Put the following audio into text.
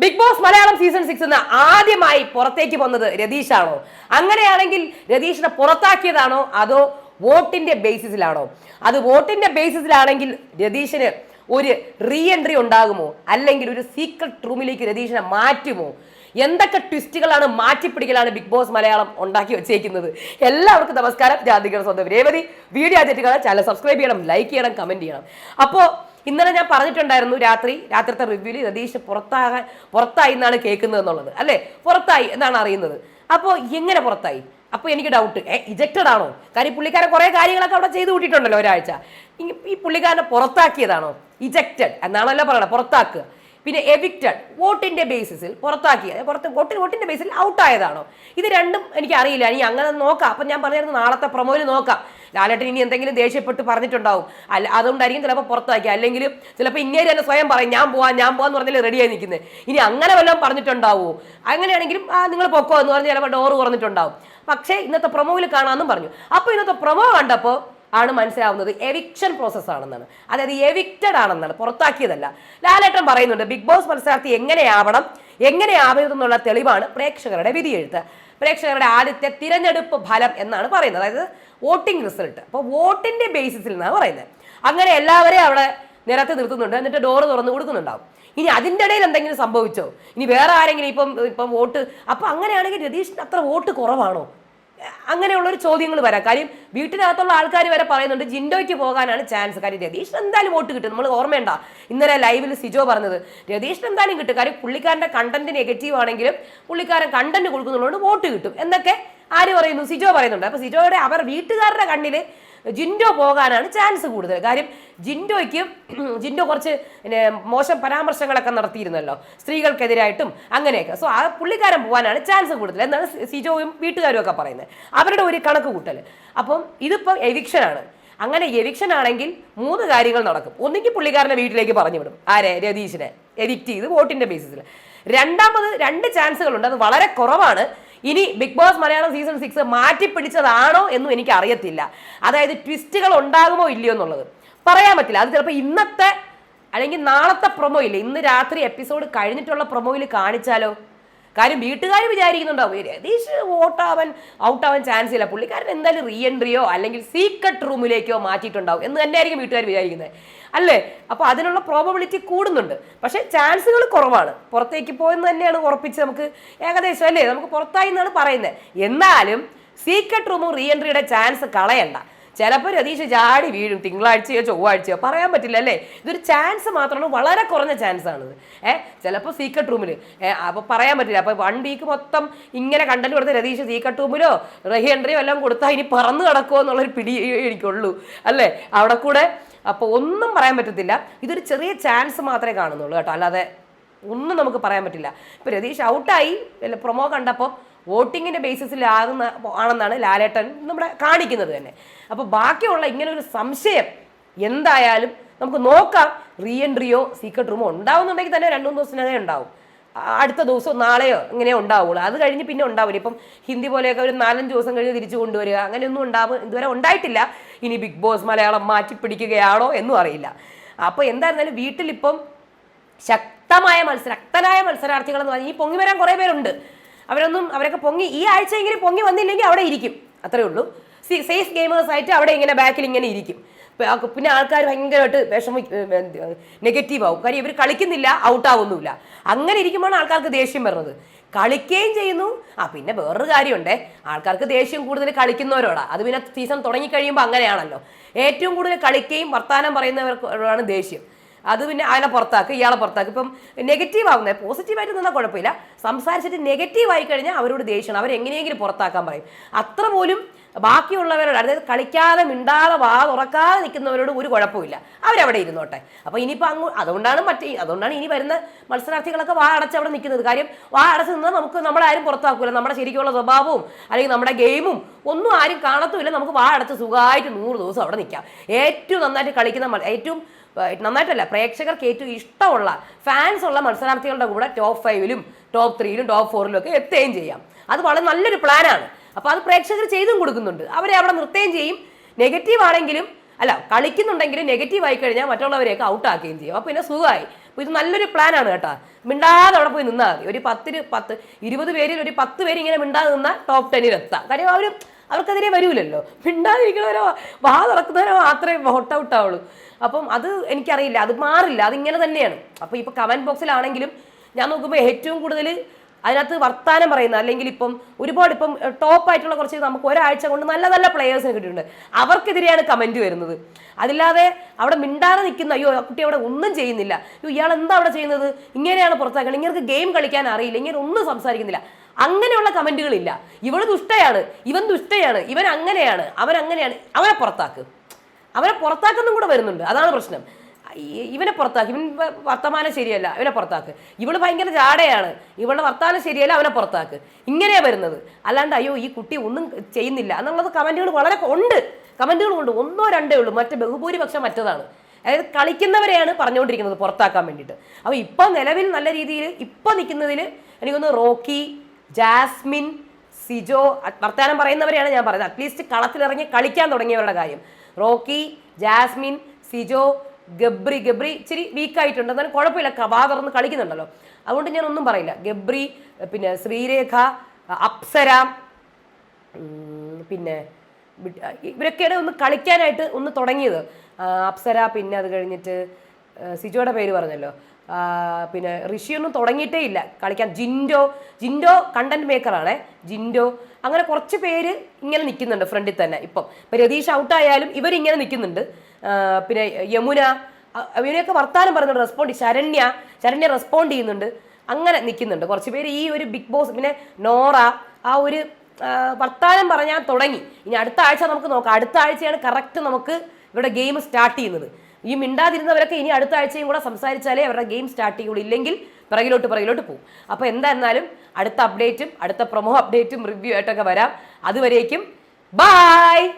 Bigg Boss Malayalam season six എന്ന് ആദ്യമായി പുറത്തേക്ക് വന്നത് രതീഷാണോ? അങ്ങനെയാണെങ്കിൽ രതീഷിനെ പുറത്താക്കിയതാണോ? അതോ വോട്ടിന്റെ ബേസിസിലാണോ അത് വോട്ടിന്റെ ബേസിസിലാണെങ്കിൽ രതീഷിന് ഒരു റീ എൻട്രി ഉണ്ടാകുമോ? അല്ലെങ്കിൽ ഒരു സീക്രട്ട് റൂമിലേക്ക് രതീഷിനെ മാറ്റുമോ? എന്തൊക്കെ ട്വിസ്റ്റുകളാണ് മാറ്റിപ്പിടിക്കലാണ് ബിഗ് ബോസ് മലയാളം ഉണ്ടാക്കി വെച്ചേക്കുന്നത്? എല്ലാവർക്കും നമസ്കാരം. ജാതികൾ സ്വന്തം രേവതി. വീഡിയോ ആദ്യമായിട്ട് ചാനൽ സബ്സ്ക്രൈബ് ചെയ്യണം ലൈക്ക് ചെയ്യണം കമന്റ് ചെയ്യണം. അപ്പോൾ ഇന്നലെ ഞാൻ പറഞ്ഞിട്ടുണ്ടായിരുന്നു രാത്രി രാത്രിത്തെ റിവ്യൂവിൽ രതീഷ് പുറത്താകാൻ പുറത്തായി എന്നാണ് കേൾക്കുന്നത് എന്നുള്ളത്. അല്ലേ? പുറത്തായി എന്നാണ് അറിയുന്നത്. അപ്പോൾ എങ്ങനെ പുറത്തായി? അപ്പോൾ എനിക്ക് ഡൗട്ട് ഏ ഇജക്റ്റഡ് ആണോ? കാര്യം പുള്ളിക്കാരൻ കുറേ കാര്യങ്ങളൊക്കെ അവിടെ ചെയ്തു കൂട്ടിയിട്ടുണ്ടല്ലോ ഒരാഴ്ച. ഈ പുള്ളിക്കാരനെ പുറത്താക്കിയതാണോ? ഇജക്റ്റഡ് എന്നാണല്ലോ പറയണത് പുറത്താക്കുക. പിന്നെ എവിക്റ്റഡ് വോട്ടിന്റെ ബേസിസിൽ പുറത്താക്കിയ പുറത്ത് വോട്ടിന് വോട്ടിന്റെ ബേസിൽ ഔട്ടായതാണോ ഇത് രണ്ടും എനിക്ക് അറിയില്ല ഇനി അങ്ങനെ നോക്കാം. അപ്പം ഞാൻ പറഞ്ഞിരുന്നു നാളത്തെ പ്രൊമോയിൽ നോക്കാം. ലാലേട്ടൻ ഇനി എന്തെങ്കിലും ദേഷ്യപ്പെട്ട് പറഞ്ഞിട്ടുണ്ടാവും. അല്ല അതുകൊണ്ടായിരിക്കും ചിലപ്പോൾ പുറത്താക്കി. അല്ലെങ്കിൽ ചിലപ്പോൾ ഇങ്ങനെ തന്നെ സ്വയം പറയും ഞാൻ പോവാം ഞാൻ പോവാന്ന് പറഞ്ഞാൽ റെഡിയായി നിൽക്കുന്നത് ഇനി അങ്ങനെ വല്ലതും പറഞ്ഞിട്ടുണ്ടാവുമോ അങ്ങനെയാണെങ്കിലും ആ നിങ്ങൾ പൊക്കോ എന്ന് പറഞ്ഞ് ചിലപ്പോൾ ഡോറ് കുറഞ്ഞിട്ടുണ്ടാവും പക്ഷേ ഇന്നത്തെ പ്രൊമോയിൽ കാണാമെന്നും പറഞ്ഞു. അപ്പോൾ ഇന്നത്തെ പ്രൊമോ കണ്ടപ്പോൾ ആണ് മനസ്സിലാവുന്നത് എവിക്ഷൻ പ്രോസസ് ആണെന്നാണ്. അതായത് എവിക്റ്റഡ് ആണെന്നാണ് പുറത്താക്കിയതല്ല. ലാലേട്ടൻ പറയുന്നുണ്ട് ബിഗ് ബോസ് മത്സരാർത്ഥി എങ്ങനെയാവണം എങ്ങനെയാവരുതെന്നുള്ള തെളിവാണ് പ്രേക്ഷകരുടെ വിധിയെഴുത്ത്. പ്രേക്ഷകരുടെ ആദ്യത്തെ തിരഞ്ഞെടുപ്പ് ഫലം എന്നാണ് പറയുന്നത്. അതായത് വോട്ടിംഗ് റിസൾട്ട്. അപ്പോൾ വോട്ടിന്റെ ബേസിസിൽ നിന്നാണ് പറയുന്നത്. അങ്ങനെ എല്ലാവരെയും അവിടെ നിരത്തി നിർത്തുന്നുണ്ട്. എന്നിട്ട് ഡോറ് തുറന്ന് കൊടുക്കുന്നുണ്ടാവും. ഇനി അതിന്റെ ഇടയിൽ എന്തെങ്കിലും സംഭവിച്ചോ? ഇനി വേറെ ആരെങ്കിലും ഇപ്പം ഇപ്പം വോട്ട് അപ്പം അങ്ങനെയാണെങ്കിൽ രതീഷിന് അത്ര വോട്ട് കുറവാണോ? അങ്ങനെയുള്ളൊരു ചോദ്യങ്ങൾ വരാം. കാര്യം വീട്ടിനകത്തുള്ള ആൾക്കാർ വരെ പറയുന്നുണ്ട് ജിൻഡോയ്ക്ക് പോകാനാണ് ചാൻസ് കാര്യം രതീഷ് എന്തായാലും വോട്ട് കിട്ടും. നമ്മൾ ഓർമ്മയുണ്ട ഇന്നലെ ലൈവിൽ സിജോ പറഞ്ഞത് രതീഷ് എന്തായാലും കിട്ടും. കാര്യം പുള്ളിക്കാരന്റെ കണ്ടന്റ് നെഗറ്റീവ് ആണെങ്കിലും പുള്ളിക്കാരൻ കണ്ടന്റ് കൊടുക്കുന്നുള്ളതുകൊണ്ട് വോട്ട് കിട്ടും. എന്നൊക്കെ ആര് പറയുന്നു? സിജോ പറയുന്നുണ്ട്. അപ്പോൾ സിജോയുടെ അവർ വീട്ടുകാരുടെ കണ്ണിൽ ജിൻഡോ പോകാനാണ് ചാൻസ് കൂടുതൽ. കാര്യം ജിൻഡോയ്ക്ക് ജിൻഡോ കുറച്ച് പിന്നെ മോശം പരാമർശങ്ങളൊക്കെ നടത്തിയിരുന്നല്ലോ. സ്ത്രീകൾക്കെതിരായിട്ടും അങ്ങനെയൊക്കെ. സോ ആ പുള്ളിക്കാരൻ പോകാനാണ് ചാൻസ് കൂടുതൽ എന്നാണ് സിജോയും വീട്ടുകാരും ഒക്കെ പറയുന്നത്. അവരുടെ ഒരു കണക്ക് കൂട്ടൽ അപ്പം ഇതിപ്പം എവിക്ഷനാണ്. അങ്ങനെ എവിക്ഷൻ ആണെങ്കിൽ മൂന്ന് കാര്യങ്ങൾ നടക്കും. ഒന്നുകിൽ പുള്ളിക്കാരനെ വീട്ടിലേക്ക് പറഞ്ഞു വിടും. ആരെ? രതീഷിനെ എഡിക്റ്റ് ചെയ്ത് വോട്ടിന്റെ ബേസിസിൽ രണ്ടാമത് രണ്ട് ചാൻസുകളുണ്ട്. അത് വളരെ കുറവാണ്. ഇനി Bigg Boss Malayalam season six മാറ്റിപ്പിടിച്ചതാണോ എന്നും എനിക്ക് അറിയത്തില്ല അതായത് ട്വിസ്റ്റുകൾ ഉണ്ടാകുമോ ഇല്ലയോ എന്നുള്ളത്. പറയാൻ പറ്റില്ല. അത് ചിലപ്പോൾ ഇന്നത്തെ അല്ലെങ്കിൽ നാളത്തെ പ്രൊമോ ഇല്ലേ? ഇന്ന് രാത്രി എപ്പിസോഡ് കഴിഞ്ഞിട്ടുള്ള പ്രൊമോയിൽ കാണിച്ചാലോ? കാര്യം വീട്ടുകാർ വിചാരിക്കുന്നുണ്ടാവും ഏകദേശം വോട്ടാവാൻ ഔട്ടാവാൻ ചാൻസ് ഇല്ല. പുള്ളിക്കാരൻ എന്തായാലും റീ എൻട്രിയോ അല്ലെങ്കിൽ സീക്രട്ട് റൂമിലേക്കോ മാറ്റിയിട്ടുണ്ടാവും എന്ന് തന്നെയായിരിക്കും വീട്ടുകാർ വിചാരിക്കുന്നത്. അല്ലേ? അപ്പോൾ അതിനുള്ള പ്രോബബിലിറ്റി കൂടുന്നുണ്ട്. പക്ഷേ ചാൻസുകൾ കുറവാണ്. പുറത്തേക്ക് പോയെന്ന് തന്നെയാണ് ഉറപ്പിച്ച് നമുക്ക് ഏകദേശം അല്ലേ? നമുക്ക് പുറത്തായി എന്നാണ് പറയുന്നത്. എന്നാലും സീക്രട്ട് റൂമും റീ എൻട്രിയുടെ ചാൻസ് കളയണ്ട. ചിലപ്പോൾ രതീഷ് ചാടി വീഴും തിങ്കളാഴ്ചയോ ചൊവ്വാഴ്ചയോ പറയാൻ പറ്റില്ല അല്ലേ? ഇതൊരു ചാൻസ് മാത്രമാണ് വളരെ കുറഞ്ഞ ചാൻസ് ആണ് ഏഹ് ചിലപ്പോൾ സീക്രട്ട് റൂമിൽ അപ്പോൾ പറയാൻ പറ്റില്ല. അപ്പോൾ വൺ വീക്ക് മൊത്തം ഇങ്ങനെ കണ്ടന്റ് കൊടുത്ത് രതീഷ് സീക്രട്ട് റൂമിലോ റഹി എൻട്രിയോ എല്ലാം കൊടുത്താൽ ഇനി പറന്ന് കിടക്കുമോ എന്നുള്ളൊരു പിടി എനിക്കുള്ളൂ. അല്ലേ? അവിടെ കൂടെ അപ്പോൾ ഒന്നും പറയാൻ പറ്റത്തില്ല. ഇതൊരു ചെറിയ ചാൻസ് മാത്രമേ കാണുന്നുള്ളൂ കേട്ടോ. അല്ലാതെ ഒന്നും നമുക്ക് പറയാൻ പറ്റില്ല. ഇപ്പോൾ രതീഷ് ഔട്ടായി പ്രൊമോ കണ്ടപ്പോൾ വോട്ടിങ്ങിന്റെ ബേസിസിലാകുന്ന ആണെന്നാണ് ലാലേട്ടൻ നമ്മുടെ കാണിക്കുന്നത് തന്നെ. അപ്പോൾ ബാക്കിയുള്ള ഇങ്ങനെ ഒരു സംശയം എന്തായാലും നമുക്ക് നോക്കാം. റീ എൻട്രിയോ സീക്രട്ട് റൂമോ ഉണ്ടാവുന്നുണ്ടെങ്കിൽ തന്നെ രണ്ടു മൂന്ന് ദിവസത്തിനകം ഉണ്ടാവും. അടുത്ത ദിവസം നാളെയോ ഇങ്ങനെ ഉണ്ടാവുള്ളൂ. അത് കഴിഞ്ഞ് പിന്നെ ഉണ്ടാവില്ല. ഇപ്പം ഹിന്ദി പോലെയൊക്കെ ഒരു നാലഞ്ച് ദിവസം കഴിഞ്ഞ് തിരിച്ചു കൊണ്ടുവരിക അങ്ങനെയൊന്നും ഉണ്ടാവും ഇതുവരെ ഉണ്ടായിട്ടില്ല. ഇനി ബിഗ് ബോസ് മലയാളം മാറ്റി പിടിക്കുകയാണോ എന്നും അറിയില്ല. അപ്പോൾ എന്തായിരുന്നാലും വീട്ടിലിപ്പം ശക്തമായ മത്സരം ശക്തനായ മത്സരാർത്ഥികൾ എന്ന് പറഞ്ഞാൽ ഈ പൊങ്ങി വരാൻ കുറേ പേരുണ്ട്. അവരൊന്നും അവരൊക്കെ പൊങ്ങി ഈ ആഴ്ചയെങ്കിലും പൊങ്ങി വന്നില്ലെങ്കിൽ അവിടെ ഇരിക്കും. അത്രേ ഉള്ളൂ. സി സേഫ് ഗെയിമേഴ്സ് ആയിട്ട് അവിടെ ഇങ്ങനെ ബാക്കിൽ ഇങ്ങനെ ഇരിക്കും. പിന്നെ ആൾക്കാർ ഭയങ്കരമായിട്ട് വിഷമ നെഗറ്റീവ് ആവും. കാര്യം ഇവർ കളിക്കുന്നില്ല ഔട്ടാവുന്നുമില്ല അങ്ങനെ ഇരിക്കുമ്പോൾ ആൾക്കാർക്ക് ദേഷ്യം വരുന്നത്. കളിക്കുകയും ചെയ്യുന്നു. ആ പിന്നെ വേറൊരു കാര്യമുണ്ട്. ആൾക്കാർക്ക് ദേഷ്യം കൂടുതൽ കളിക്കുന്നവരോടാ. അത് പിന്നെ സീസൺ തുടങ്ങിക്കഴിയുമ്പോൾ അങ്ങനെയാണല്ലോ. ഏറ്റവും കൂടുതൽ കളിക്കുകയും വർത്താനം പറയുന്നവർക്കാണ് ദേഷ്യം. അത് പിന്നെ അയാളെ പുറത്താക്കുക ഇയാളെ പുറത്താക്കുക ഇപ്പം നെഗറ്റീവ് ആവുന്നത് പോസിറ്റീവായിട്ട് നിന്നാൽ കുഴപ്പമില്ല. സംസാരിച്ചിട്ട് നെഗറ്റീവ് ആയി കഴിഞ്ഞാൽ അവരോട് ദേഷ്യമാണ്. അവരെങ്ങനെയെങ്കിലും പുറത്താക്കാൻ പറയും. അത്ര പോലും ബാക്കിയുള്ളവരോട് അതായത് കളിക്കാതെ മിണ്ടാതെ വാ തുറക്കാതെ നിൽക്കുന്നവരോട് ഒരു കുഴപ്പമില്ല. അവരവിടെ ഇരുന്നോട്ടെ. അപ്പോൾ ഇനിയിപ്പോൾ അങ്ങ് അതുകൊണ്ടാണ് മറ്റേ അതുകൊണ്ടാണ് ഇനി വരുന്ന മത്സരാർത്ഥികളൊക്കെ വാ അടച്ച് അവിടെ നിൽക്കുന്നത്. കാര്യം വാ അടച്ച് നിന്നാൽ നമുക്ക് നമ്മളാരും പുറത്താക്കില്ല നമ്മുടെ ശരിക്കുള്ള സ്വഭാവവും അല്ലെങ്കിൽ നമ്മുടെ ഗെയിമും ഒന്നും ആരും കാണത്തുമില്ല. നമുക്ക് വാ അടച്ച് സുഖമായിട്ട് നൂറ് ദിവസം അവിടെ നിൽക്കാം. ഏറ്റവും നന്നായിട്ട് കളിക്കുന്ന ഏറ്റവും നന്നായിട്ടല്ല. പ്രേക്ഷകർക്ക് ഏറ്റവും ഇഷ്ടമുള്ള ഫാൻസ് ഉള്ള മത്സരാർത്ഥികളുടെ കൂടെ ടോപ്പ് ഫൈവിലും ടോപ്പ് ത്രീയിലും ടോപ്പ് ഫോറിലും ഒക്കെ എത്തുകയും ചെയ്യാം. അത് വളരെ നല്ലൊരു പ്ലാനാണ് അപ്പോൾ അത് പ്രേക്ഷകർ ചെയ്തും കൊടുക്കുന്നുണ്ട്. അവരെ അവിടെ നിർത്തുകയും ചെയ്യും. നെഗറ്റീവ് ആണെങ്കിലും അല്ല കളിക്കുന്നുണ്ടെങ്കിലും നെഗറ്റീവ് ആയി കഴിഞ്ഞാൽ മറ്റുള്ളവരെയൊക്കെ ഔട്ട് ആക്കുകയും ചെയ്യും. അപ്പോൾ പിന്നെ സുഖമായി. ഇത് നല്ലൊരു പ്ലാനാണ് കേട്ടോ. മിണ്ടാതെ അവിടെ പോയി നിന്നാൽ മതി. ഒരു പത്തിന് പത്ത് ഇരുപത് പേരിൽ ഒരു പത്ത് പേര് ഇങ്ങനെ മിണ്ടാതെ നിന്നാൽ ടോപ്പ് ടെന്നിൽ എത്താം. കാര്യം അവർ അവർക്കെതിരെ വരൂലല്ലോ. മിണ്ടാതിരിക്കുന്നവരോ വാ തുറക്കുന്നവരോ മാത്രമേ വോട്ട് ഔട്ട് ആവുള്ളൂ അപ്പം അത് എനിക്കറിയില്ല. അത് മാറില്ല. അതിങ്ങനെ തന്നെയാണ്. അപ്പോൾ ഇപ്പോൾ കമന്റ് ബോക്സിലാണെങ്കിലും ഞാൻ നോക്കുമ്പോൾ ഏറ്റവും കൂടുതൽ അതിനകത്ത് വർത്താനം പറയുന്ന അല്ലെങ്കിൽ ഇപ്പം ഒരുപാട് ഇപ്പം ടോപ്പ് ആയിട്ടുള്ള കുറച്ച് നമുക്ക് ഒരാഴ്ച കൊണ്ട് നല്ല നല്ല പ്ലെയേഴ്സിനെ കിട്ടിയിട്ടുണ്ട്. അവർക്കെതിരെയാണ് കമന്റ് വരുന്നത്. അതില്ലാതെ അവിടെ മിണ്ടാതെ നിൽക്കുന്ന അയ്യോ കുട്ടി അവിടെ ഒന്നും ചെയ്യുന്നില്ല. അയ്യോ ഇയാൾ എന്താ അവിടെ ചെയ്യുന്നത്? ഇങ്ങനെയാണ് പുറത്താക്കുന്നത് ഇങ്ങനെ ഗെയിം കളിക്കാൻ അറിയില്ല. ഇങ്ങനെ ഒന്നും സംസാരിക്കുന്നില്ല. അങ്ങനെയുള്ള കമന്റുകളില്ല ഇവൾ ദുഷ്ടയാണ് ഇവൻ ദുഷ്ടയാണ് ഇവൻ അങ്ങനെയാണ് അവൻ അങ്ങനെയാണ്. അവനെ പുറത്താക്ക്. അവനെ പുറത്താക്കുന്നും കൂടെ വരുന്നുണ്ട്. അതാണ് പ്രശ്നം. ഇവനെ പുറത്താക്ക്. ഇവൻ വർത്തമാനം ശരിയല്ല ഇവനെ പുറത്താക്ക്. ഇവൾ ഭയങ്കര ജാടയാണ് ഇവളുടെ വർത്തമാനം ശരിയല്ല അവനെ പുറത്താക്ക്. ഇങ്ങനെയാണ് വരുന്നത്. അല്ലാണ്ട് അയ്യോ ഈ കുട്ടി ഒന്നും ചെയ്യുന്നില്ല എന്നുള്ളത് കമന്റുകൾ വളരെ ഉണ്ട്. കമന്റുകൾ ഉണ്ട്. ഒന്നോ രണ്ടേ ഉള്ളൂ. മറ്റേ ബഹുഭൂരിപക്ഷം മറ്റതാണ്. അതായത് കളിക്കുന്നവരെയാണ് പറഞ്ഞുകൊണ്ടിരിക്കുന്നത് പുറത്താക്കാൻ വേണ്ടിയിട്ട്. അപ്പോൾ ഇപ്പോൾ നിലവിൽ നല്ല രീതിയിൽ ഇപ്പോൾ നിൽക്കുന്നതിൽ എനിക്കൊന്ന് റോക്കി ജാസ്മിൻ സിജോ വർത്തമാനം പറയുന്നവരെയാണ് ഞാൻ പറയുന്നത്. അറ്റ്ലീസ്റ്റ് കളത്തിലിറങ്ങി കളിക്കാൻ തുടങ്ങിയവരുടെ കാര്യം. റോക്കി ജാസ്മിൻ സിജോ ഗബ്രി ഗബ്രി ഇച്ചിരി വീക്കായിട്ടുണ്ട് എന്നാലും കുഴപ്പമില്ല. കവാ തുറന്ന് കളിക്കുന്നുണ്ടല്ലോ. അതുകൊണ്ട് ഞാൻ ഒന്നും പറയില്ല. ഗബ്രി പിന്നെ ശ്രീരേഖ അപ്സര പിന്നെ ഇവരൊക്കെയാണ് ഒന്ന് കളിക്കാനായിട്ട് ഒന്ന് തുടങ്ങിയത്. അപ്സര പിന്നെ അത് കഴിഞ്ഞിട്ട് സിജോയുടെ പേര് പറഞ്ഞല്ലോ. പിന്നെ ഋഷിയൊന്നും തുടങ്ങിയിട്ടേ ഇല്ല. കളിക്കാൻ ജിൻഡോ ജിൻഡോ കണ്ടന്റ് മേക്കറാണേ ജിൻഡോ. അങ്ങനെ കുറച്ച് പേര് ഇങ്ങനെ നിൽക്കുന്നുണ്ട് ഫ്രണ്ടിൽ തന്നെ ഇപ്പം. ഇപ്പം രതീഷ് ഔട്ടായാലും ഇവരിങ്ങനെ നിൽക്കുന്നുണ്ട്. പിന്നെ യമുന ഇവരെയൊക്കെ വർത്താനം പറയുന്നുണ്ട്. റെസ്പോണ്ട് ശരണ്യ ശരണ്യ റെസ്പോണ്ട് ചെയ്യുന്നുണ്ട്. അങ്ങനെ നിൽക്കുന്നുണ്ട്. കുറച്ച് പേര് ഈ ഒരു ബിഗ് ബോസ് പിന്നെ നോറ ആ ഒരു വർത്താനം പറഞ്ഞാൽ തുടങ്ങി. ഇനി അടുത്ത ആഴ്ച നമുക്ക് നോക്കാം. അടുത്ത ആഴ്ചയാണ് കറക്റ്റ് നമുക്ക് ഇവിടെ ഗെയിം സ്റ്റാർട്ട് ചെയ്യുന്നത്. ഈ മിണ്ടാതിരുന്നവരൊക്കെ ഇനി അടുത്ത ആഴ്ചയും കൂടെ സംസാരിച്ചാലേ അവരുടെ ഗെയിം സ്റ്റാർട്ട് ചെയ്യുള്ളൂ. ഇല്ലെങ്കിൽ പിറകിലോട്ട് പിറകിലോട്ട് പോകും. അപ്പോൾ എന്തായിരുന്നാലും അടുത്ത അപ്ഡേറ്റും അടുത്ത പ്രൊമോ അപ്ഡേറ്റും റിവ്യൂ ആയിട്ടൊക്കെ വരാം. അതുവരേക്കും ബായ്